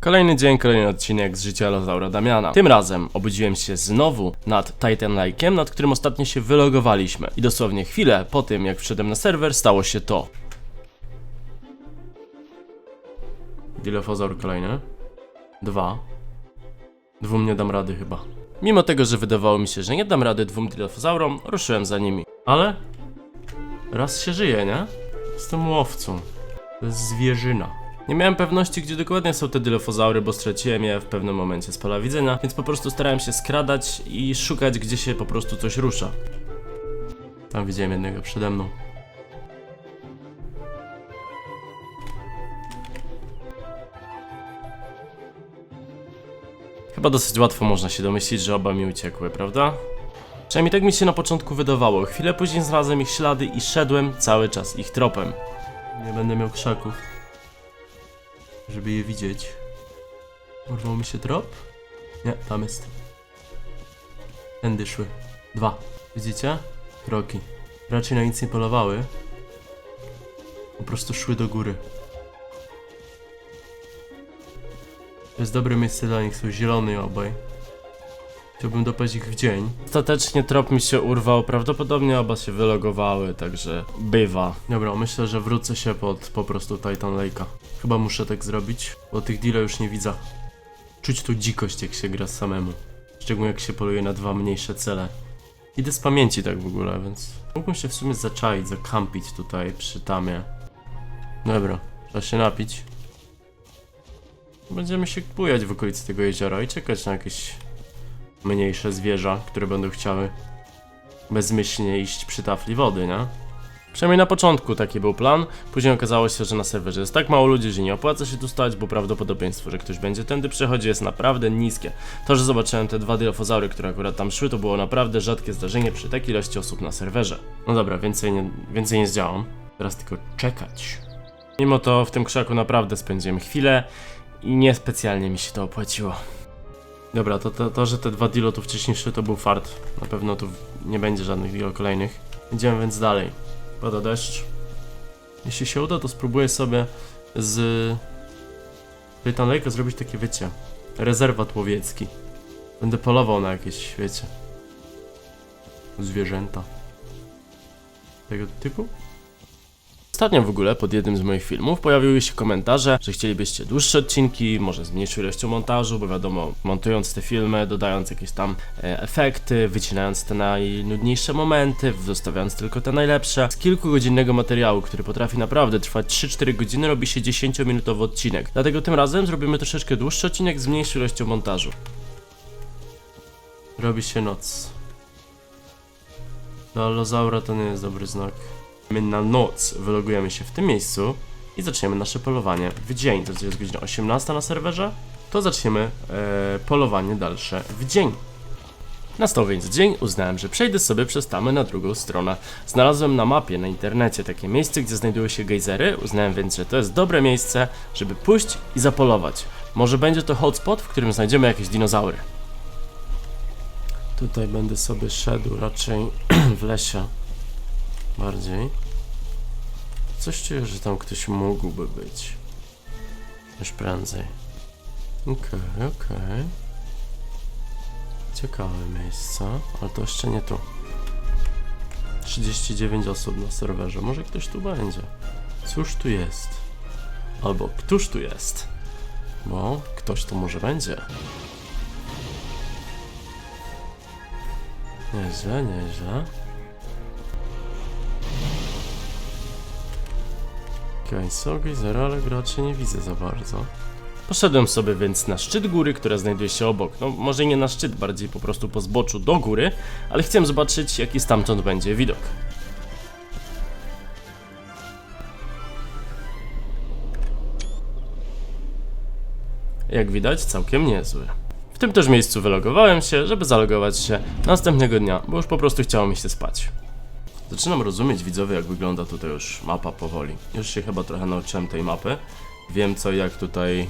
Kolejny dzień, kolejny odcinek z życia Lozaura Damiana. Tym razem obudziłem się znowu nad Titan Lake'em, nad którym ostatnio się wylogowaliśmy. I dosłownie chwilę po tym, jak wszedłem na serwer, stało się to. Dilofozaur kolejny. Dwa. Dwóm nie dam rady chyba. Mimo tego, że wydawało mi się, że nie dam rady dwóm dilofozaurom, ruszyłem za nimi. Ale raz się żyje, nie? Jestem łowcą. To jest zwierzyna. Nie miałem pewności, gdzie dokładnie są te dilofozaury, bo straciłem je w pewnym momencie z pola widzenia, więc po prostu starałem się skradać i szukać, gdzie się po prostu coś rusza. Tam widziałem jednego przede mną. Chyba dosyć łatwo można się domyślić, że oba mi uciekły, prawda? Przynajmniej tak mi się na początku wydawało. Chwilę później znalazłem ich ślady i szedłem cały czas ich tropem. Nie będę miał krzaków, żeby je widzieć. Urwał mi się trop? Nie, tam jest. Tędy szły. Dwa. Widzicie? Kroki. Raczej na nic nie polowały. Po prostu szły do góry. To jest dobre miejsce dla nich, są zielone obaj. Chciałbym dopaść ich w dzień. Ostatecznie trop mi się urwał, prawdopodobnie oba się wylogowały, także bywa. Dobra, myślę, że wrócę się pod po prostu Titan Lake'a. Chyba muszę tak zrobić, bo tych deala już nie widzę. Czuć tu dzikość, jak się gra samemu. Szczególnie jak się poluje na dwa mniejsze cele. Idę z pamięci tak w ogóle, więc mógłbym się w sumie zaczaić, zakampić tutaj przy tamie. Dobra, trzeba się napić. Będziemy się bujać w okolicy tego jeziora i czekać na jakieś mniejsze zwierza, które będą chciały bezmyślnie iść przy tafli wody, nie? Przynajmniej na początku taki był plan, później okazało się, że na serwerze jest tak mało ludzi, że nie opłaca się tu stać, bo prawdopodobieństwo, że ktoś będzie tędy przechodzi jest naprawdę niskie. To, że zobaczyłem te dwa dilofozaury, które akurat tam szły, to było naprawdę rzadkie zdarzenie przy takiej ilości osób na serwerze. No dobra, więcej nie, więcej nie zdziałam. Teraz tylko czekać. Mimo to w tym krzaku naprawdę spędziłem chwilę i niespecjalnie mi się to opłaciło. Dobra, to, to, to że te dwa dilo tu wcześniej szły, to był fart. Na pewno tu nie będzie żadnych dilo kolejnych. Idziemy więc dalej. Pada deszcz. Jeśli się uda, to spróbuję sobie z Titan Lake'a zrobić takie, wiecie, rezerwat łowiecki. Będę polował na jakieś, wiecie, zwierzęta. Tego typu? Ostatnio w ogóle pod jednym z moich filmów pojawiły się komentarze, że chcielibyście dłuższe odcinki, może z mniejszą ilością montażu, bo wiadomo, montując te filmy, dodając jakieś tam e, efekty, wycinając te najnudniejsze momenty, zostawiając tylko te najlepsze. Z kilkugodzinnego materiału, który potrafi naprawdę trwać 3-4 godziny, robi się 10-minutowy odcinek. Dlatego tym razem zrobimy troszeczkę dłuższy odcinek z mniejszą ilością montażu. Robi się noc. Dla Lozaura to nie jest dobry znak. My na noc wylogujemy się w tym miejscu i zaczniemy nasze polowanie w dzień. To jest godzina 18 na serwerze. To zaczniemy e, polowanie dalsze w dzień. Nastał więc dzień, uznałem, że przejdę sobie przez tamę na drugą stronę. Znalazłem na mapie na internecie takie miejsce, gdzie znajdują się gejzery, uznałem więc, że to jest dobre miejsce, żeby pójść i zapolować. Może będzie to hotspot, w którym znajdziemy jakieś dinozaury. Tutaj będę sobie szedł raczej w lesie bardziej. Coś czuję, że tam ktoś mógłby być. Już prędzej. Okej, okej. Ciekawe miejsce, ale to jeszcze nie tu. 39 osób na serwerze. Może ktoś tu będzie. Cóż tu jest? Albo któż tu jest? Bo ktoś tu może będzie. Nieźle, nieźle. Okej, są gejzery, ale graczy nie widzę za bardzo. Poszedłem sobie więc na szczyt góry, która znajduje się obok. No, może nie na szczyt, bardziej po prostu po zboczu do góry, ale chciałem zobaczyć, jaki stamtąd będzie widok. Jak widać, całkiem niezły. W tym też miejscu wylogowałem się, żeby zalogować się następnego dnia, bo już po prostu chciało mi się spać. Zaczynam rozumieć widzowie, jak wygląda tutaj już mapa powoli. Już się chyba trochę nauczyłem tej mapy. Wiem co jak tutaj e,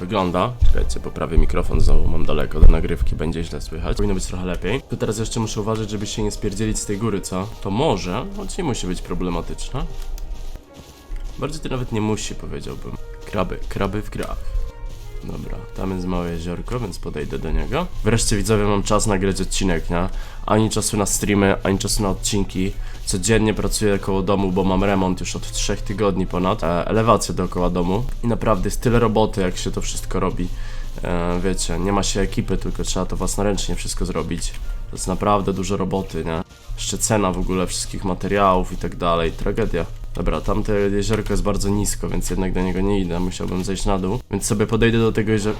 wygląda. Czekajcie, poprawię mikrofon, znowu mam daleko do nagrywki, będzie źle słychać. Powinno być trochę lepiej. To teraz jeszcze muszę uważać, żeby się nie spierdzielić z tej góry, co? To może, choć nie musi być problematyczne. Bardziej to nawet nie musi, powiedziałbym. Kraby, kraby w grach. Dobra, tam jest małe jeziorko, więc podejdę do niego. Wreszcie widzowie mam czas nagrać odcinek, nie? Ani czasu na streamy, ani czasu na odcinki. Codziennie pracuję koło domu, bo mam remont już od 3 tygodni ponad. E, elewację dookoła domu. I naprawdę jest tyle roboty, jak się to wszystko robi. E, wiecie, nie ma się ekipy, tylko trzeba to własnoręcznie wszystko zrobić. To jest naprawdę dużo roboty, nie? Jeszcze cena w ogóle wszystkich materiałów i tak dalej. Tragedia. Dobra, tamte jeziorko jest bardzo nisko, więc jednak do niego nie idę. Musiałbym zejść na dół. Więc sobie podejdę do tego jezior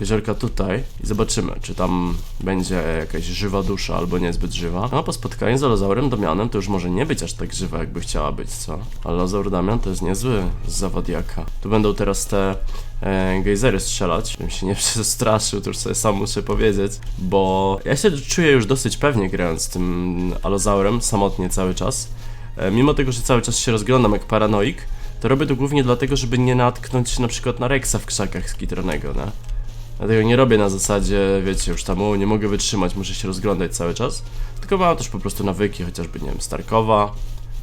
jeziorka tutaj i zobaczymy, czy tam będzie jakaś żywa dusza albo niezbyt żywa. No, po spotkaniu z Alozaurem Damianem to już może nie być aż tak żywa, jakby chciała być, co? Alozaur Damian to jest niezły zawadiaka. Tu będą teraz te e, gejzery strzelać, żebym się nie przestraszył, to już sobie sam muszę powiedzieć, bo ja się czuję już dosyć pewnie grając z tym Alozaurem samotnie cały czas. E, mimo tego, że cały czas się rozglądam jak paranoik, to robię to głównie dlatego, żeby nie natknąć się na przykład na Rexa w krzakach skitronego, nie? Dlatego nie robię na zasadzie, wiecie, już tam o, nie mogę wytrzymać, muszę się rozglądać cały czas. Tylko mam też po prostu nawyki, chociażby, nie wiem, Starkowa,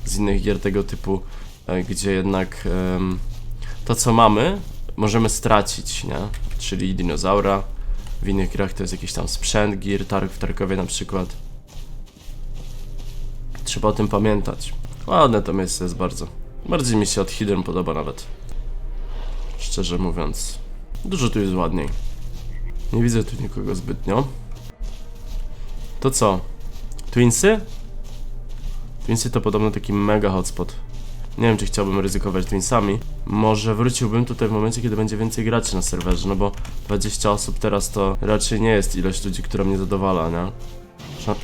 z innych gier tego typu, e, gdzie jednak em, to co mamy, możemy stracić, nie? Czyli dinozaura. W innych grach to jest jakiś tam sprzęt gier, targ w Tarkowie na przykład. Trzeba o tym pamiętać. Ładne to miejsce jest bardzo. Bardziej mi się od Hidden podoba nawet. Szczerze mówiąc. Dużo tu jest ładniej. Nie widzę tu nikogo zbytnio. To co? Twinsy? Twinsy to podobno taki mega hotspot. Nie wiem, czy chciałbym ryzykować Twinsami. Może wróciłbym tutaj w momencie, kiedy będzie więcej graczy na serwerze, no bo 20 osób teraz to raczej nie jest ilość ludzi, która mnie zadowala, nie? Szan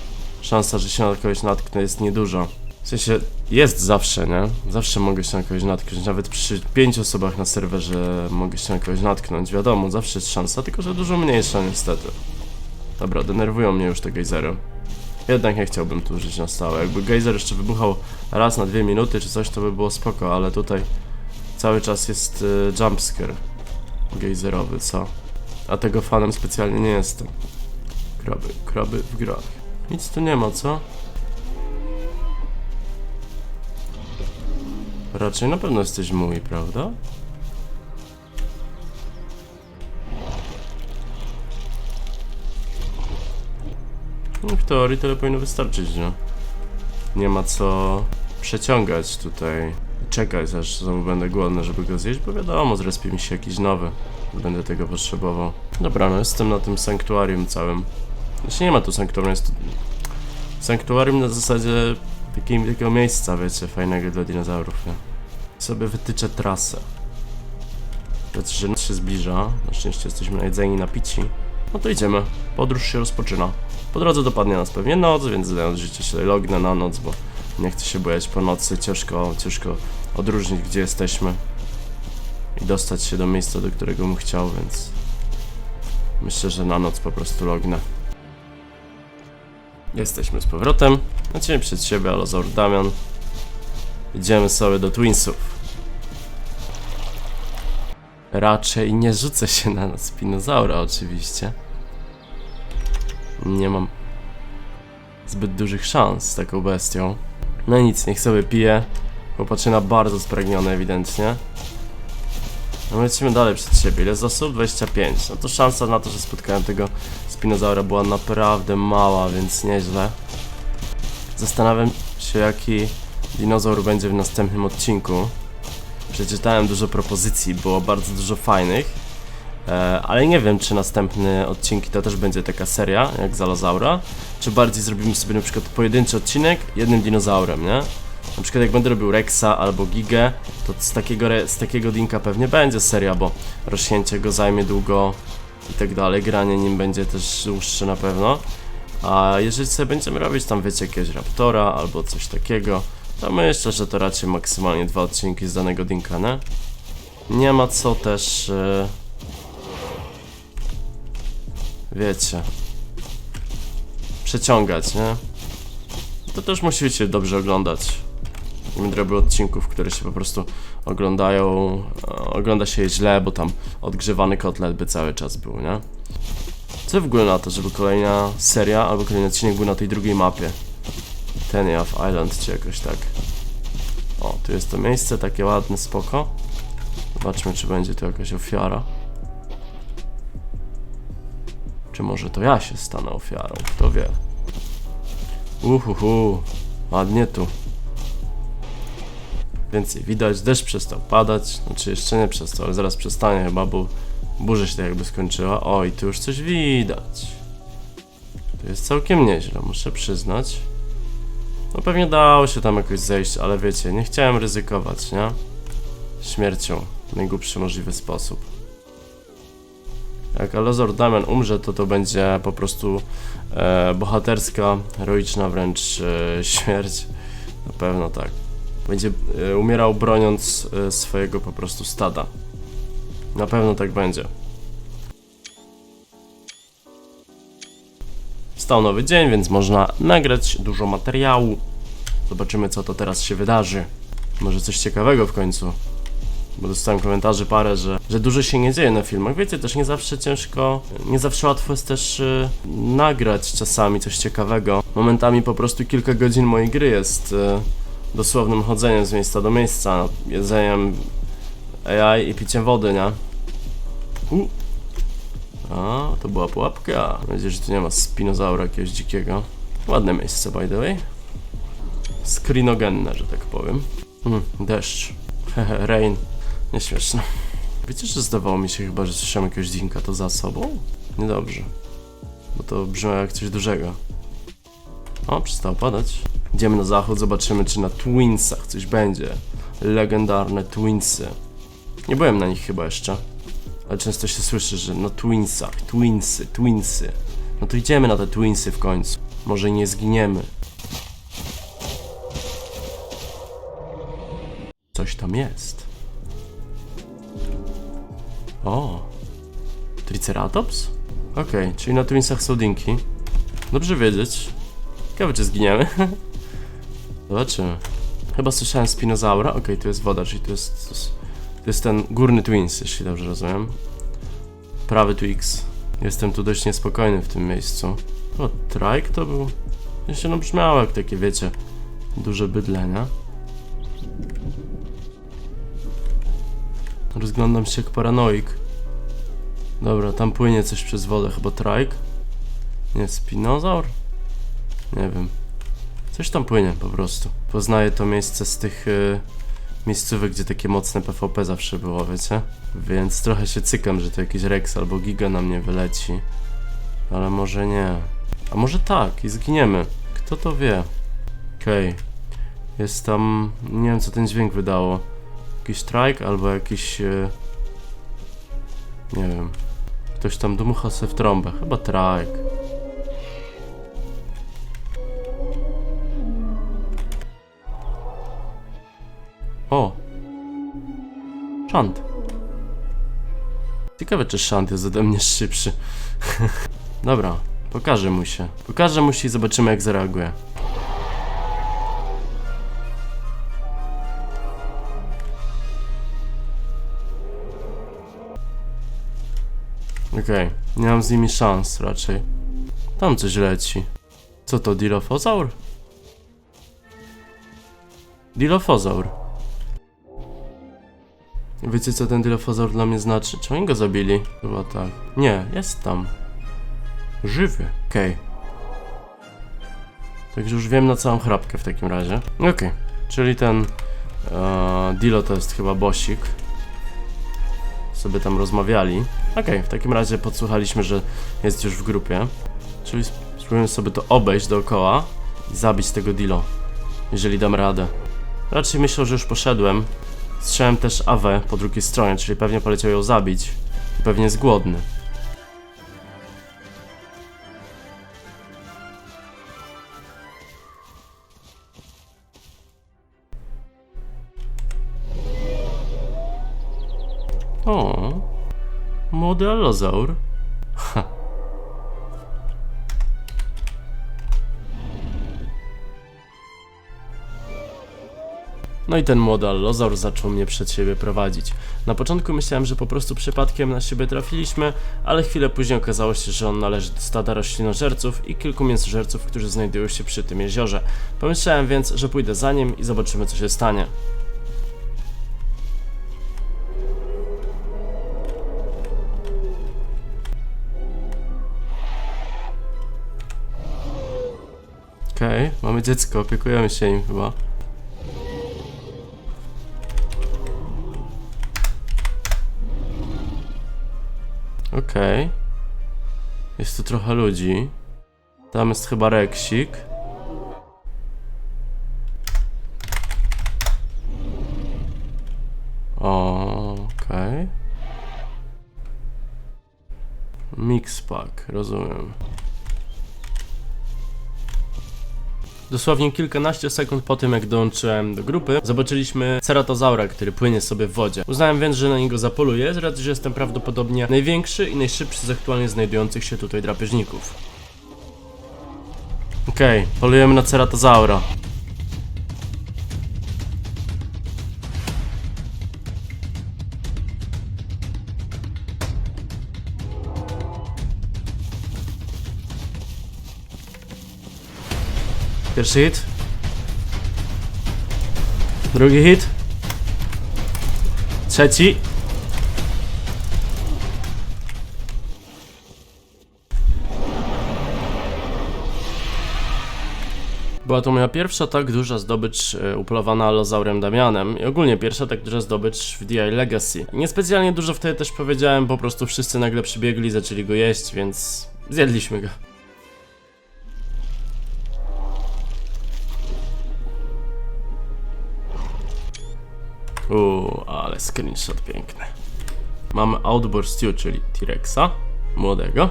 szansa, że się na kogoś natknę jest nieduża. W sensie jest zawsze, nie? Zawsze mogę się na kogoś natknąć. Nawet przy pięciu osobach na serwerze mogę się na kogoś natknąć. Wiadomo, zawsze jest szansa, tylko że dużo mniejsza niestety. Dobra, denerwują mnie już te gejzery. Jednak nie chciałbym tu żyć na stałe. Jakby gejzer jeszcze wybuchał raz na dwie minuty czy coś, to by było spoko, ale tutaj cały czas jest y, jumpscare gejzerowy, co? A tego fanem specjalnie nie jestem. Kraby, kraby w grach. Nic tu nie ma, co? Raczej na pewno jesteś mój, prawda? No, w teorii tyle powinno wystarczyć, no. Nie ma co przeciągać tutaj. Czekać aż znowu będę głodny, żeby go zjeść, bo wiadomo, zrespie mi się jakiś nowy. Będę tego potrzebował. Dobra, no jestem na tym sanktuarium całym. Znaczy nie ma tu sanktuarium, jest tu... Sanktuarium na zasadzie takiego, takiego miejsca, wiecie, fajnego dla dinozaurów, nie? Sobie wytyczę trasę. Znaczy, że noc się zbliża. Na szczęście jesteśmy najedzeni i napici. No to idziemy. Podróż się rozpoczyna. Po drodze dopadnie nas pewnie noc, więc życie się lognę na noc, bo nie chcę się bojać po nocy. Ciężko, ciężko odróżnić, gdzie jesteśmy. I dostać się do miejsca, do którego bym chciał, więc... Myślę, że na noc po prostu lognę. Jesteśmy z powrotem. Lecimy przed siebie, Alozaur Damian. Idziemy sobie do Twinsów. Raczej nie rzucę się na Spinozaura, oczywiście. Nie mam zbyt dużych szans z taką bestią. No nic, niech sobie pije. Chłopaczyna bardzo spragniony ewidentnie. No lecimy dalej przed siebie. Ile osób? 25. No to szansa na to, że spotkałem tego Spinozaura była naprawdę mała, więc nieźle. Zastanawiam się, jaki dinozaur będzie w następnym odcinku. Przeczytałem dużo propozycji, było bardzo dużo fajnych. E, ale nie wiem, czy następne odcinki to też będzie taka seria, jak Zalozaura, czy bardziej zrobimy sobie na przykład pojedynczy odcinek jednym dinozaurem, nie? Na przykład jak będę robił Rexa albo Gigę, to z takiego, z takiego dinka pewnie będzie seria, bo rośnięcie go zajmie długo i tak dalej, granie nim będzie też dłuższe na pewno. A jeżeli sobie będziemy robić tam, wiecie, jakiegoś Raptora albo coś takiego, to myślę, że to raczej maksymalnie dwa odcinki z danego dinka, nie? Ma co też... e, Wiecie... Przeciągać, nie? To też musicie dobrze oglądać. Nie będę robił odcinków, które się po prostu oglądają, e, ogląda się je źle, bo tam odgrzewany kotlet by cały czas był, nie? Co w ogóle na to, żeby kolejna seria albo kolejny odcinek był na tej drugiej mapie? Tenyaw Island czy jakoś tak. O, tu jest to miejsce, takie ładne, spoko. Zobaczmy, czy będzie tu jakaś ofiara. Czy może to ja się stanę ofiarą? Kto wie? Uhuhu, ładnie tu. Więcej widać, deszcz przestał padać, znaczy jeszcze nie przestał, ale zaraz przestanie chyba, bo burza się tak jakby skończyła. O, i tu już coś widać. To jest całkiem nieźle, muszę przyznać. No pewnie dało się tam jakoś zejść, ale wiecie, nie chciałem ryzykować, nie? Śmiercią w najgłupszy możliwy sposób. Jak Alozor Damian umrze, to to będzie po prostu e, bohaterska, heroiczna wręcz e, śmierć. Na pewno tak. Będzie e, umierał broniąc e, swojego po prostu stada. Na pewno tak będzie. Stał nowy dzień, więc można nagrać dużo materiału. Zobaczymy, co to teraz się wydarzy. Może coś ciekawego w końcu. Bo dostałem komentarzy parę, że, że dużo się nie dzieje na filmach. Wiecie, też nie zawsze ciężko, nie zawsze łatwo jest też y, nagrać czasami coś ciekawego. Momentami po prostu kilka godzin mojej gry jest y, dosłownym chodzeniem z miejsca do miejsca, jedzeniem AI i piciem wody, nie? U. A, to była pułapka. Mam nadzieję, że tu nie ma spinozaura jakiegoś dzikiego. Ładne miejsce, by the way. Skrinogenne, że tak powiem. Mm, deszcz. Hehe, rain. Nieśmieszne. Wiecie, że zdawało mi się chyba, że słyszałem jakiegoś dźwięka to za sobą? Niedobrze. Bo to brzmi jak coś dużego. O, przestało padać. Idziemy na zachód, zobaczymy, czy na Twinsach coś będzie. Legendarne Twinsy. Nie byłem na nich chyba jeszcze. Ale często się słyszy, że na Twinsach, Twinsy, Twinsy. No to idziemy na te Twinsy w końcu. Może nie zginiemy. Coś tam jest. O! Triceratops? Okej, czyli na Twinsach są dinki. Dobrze wiedzieć. Ciekawe, czy zginiemy. Zobaczymy. Chyba słyszałem spinozaura. Okej, tu jest woda, czyli tu jest, to jest... To jest ten górny Twins, jeśli dobrze rozumiem. Prawy Twix. Jestem tu dość niespokojny w tym miejscu. O, trajk to był... Jeszcze no brzmiało jak takie, wiecie, duże bydlenia. Rozglądam się jak paranoik. Dobra, tam płynie coś przez wodę, chyba trajk. Nie, spinozaur? Nie wiem. Coś tam płynie po prostu. Poznaję to miejsce z tych y, miejscówek, gdzie takie mocne PvP zawsze było, wiecie? Więc trochę się cykam, że to jakiś Rex albo Giga na mnie wyleci. Ale może nie. A może tak i zginiemy. Kto to wie? Okej. Jest tam... Nie wiem co ten dźwięk wydało. Jakiś trike albo jakiś... y, Nie wiem. Ktoś tam dmucha se w trąbę. Chyba trike. O! Szant. Ciekawe, czy Szant jest ode mnie szybszy. Dobra, pokażę mu się. Pokażę mu się i zobaczymy, jak zareaguje. Okej, nie mam z nimi szans raczej. Tam coś leci. Co to, Dilofozaur? Dilofozaur. Wiecie co ten Dilofozaur dla mnie znaczy? Czy oni go zabili? Chyba tak. Nie, jest tam. Żywy. Okej. Także już wiem na całą chrapkę w takim razie. Okej, czyli ten e, Dilo to jest chyba bosik. Sobie tam rozmawiali. Okej, w takim razie podsłuchaliśmy, że jest już w grupie. Czyli sp- spróbujemy sobie to obejść dookoła i zabić tego Dilo. Jeżeli dam radę. Raczej myślę, że już poszedłem. Strzałem też AW po drugiej stronie, czyli pewnie poleciał ją zabić. I pewnie jest głodny. O, młody alozaur. Ha. No i ten młody allozaur zaczął mnie przed siebie prowadzić. Na początku myślałem, że po prostu przypadkiem na siebie trafiliśmy, ale chwilę później okazało się, że on należy do stada roślinożerców i kilku mięsożerców, którzy znajdują się przy tym jeziorze. Pomyślałem więc, że pójdę za nim i zobaczymy co się stanie. Okej, okay, mamy dziecko, opiekujemy się im chyba. Okej. Jest tu trochę ludzi. Tam jest chyba Reksik. Okej. Mixpack, rozumiem. Dosłownie kilkanaście sekund po tym, jak dołączyłem do grupy, zobaczyliśmy ceratozaura, który płynie sobie w wodzie. Uznałem więc, że na niego zapoluję, z racji, że jestem prawdopodobnie największy i najszybszy z aktualnie znajdujących się tutaj drapieżników. Okej, polujemy na ceratozaura. Pierwszy hit. Drugi hit. Trzeci. Była to moja pierwsza tak duża zdobycz e, upolowana alozaurem Damianem i ogólnie pierwsza tak duża zdobycz w DI Legacy. Niespecjalnie dużo wtedy też powiedziałem, po prostu wszyscy nagle przybiegli, zaczęli go jeść, więc zjedliśmy go. Uuu, ale screenshot piękny. Mamy Outboard Stew, czyli T-Rexa, młodego.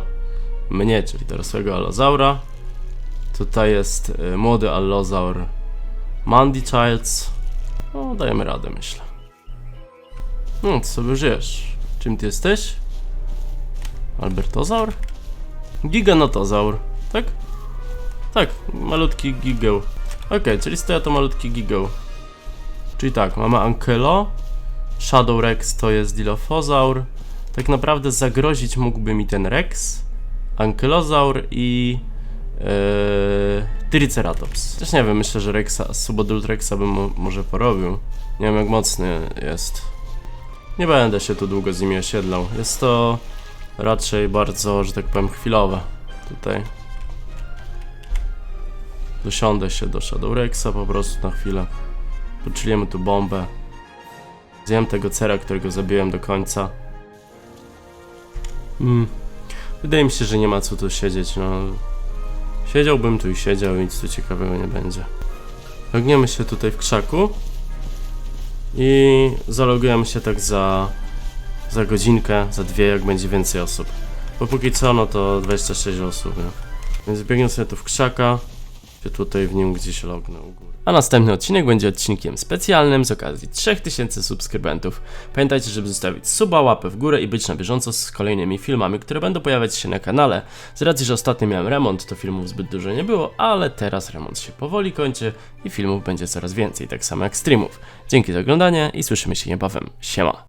Mnie, czyli dorosłego Allozaura. Tutaj jest y, młody Allozaur Mandy Childs. No, dajemy radę, myślę. No, co sobie żyjesz? Czym ty jesteś? Albertozaur? Giganotozaur, tak? Tak, malutki gigeł. Okej, czyli stoja to malutki gigeł. Czyli tak, mamy Ankylo, Shadow Rex to jest Dilophosaur. Tak naprawdę zagrozić mógłby mi ten Rex, Ankylozaur i yy, Triceratops. Też nie wiem, myślę, że Rexa, Subodult Rexa bym mo może porobił. Nie wiem jak mocny jest. Nie będę się tu długo z nimi osiedlał. Jest to raczej bardzo, że tak powiem, chwilowe tutaj. Dosiądę się do Shadow Rexa po prostu na chwilę. Poczujemy tu bombę. Zjem tego cera, którego zabiłem do końca. Hmm. Wydaje mi się, że nie ma co tu siedzieć, no. Siedziałbym tu i siedział, nic tu ciekawego nie będzie. Logniemy się tutaj w krzaku. I zalogujemy się tak za, za godzinkę, za dwie, jak będzie więcej osób. Bo póki co, no to 26 osób, nie? Więc biegnie sobie tu w krzaka. Się tutaj w nim gdzieś lognę u góry. A następny odcinek będzie odcinkiem specjalnym z okazji 3000 subskrybentów. Pamiętajcie, żeby zostawić suba, łapę w górę i być na bieżąco z kolejnymi filmami, które będą pojawiać się na kanale. Z racji, że ostatnio miałem remont, to filmów zbyt dużo nie było, ale teraz remont się powoli kończy i filmów będzie coraz więcej, tak samo jak streamów. Dzięki za oglądanie i słyszymy się niebawem. Siema!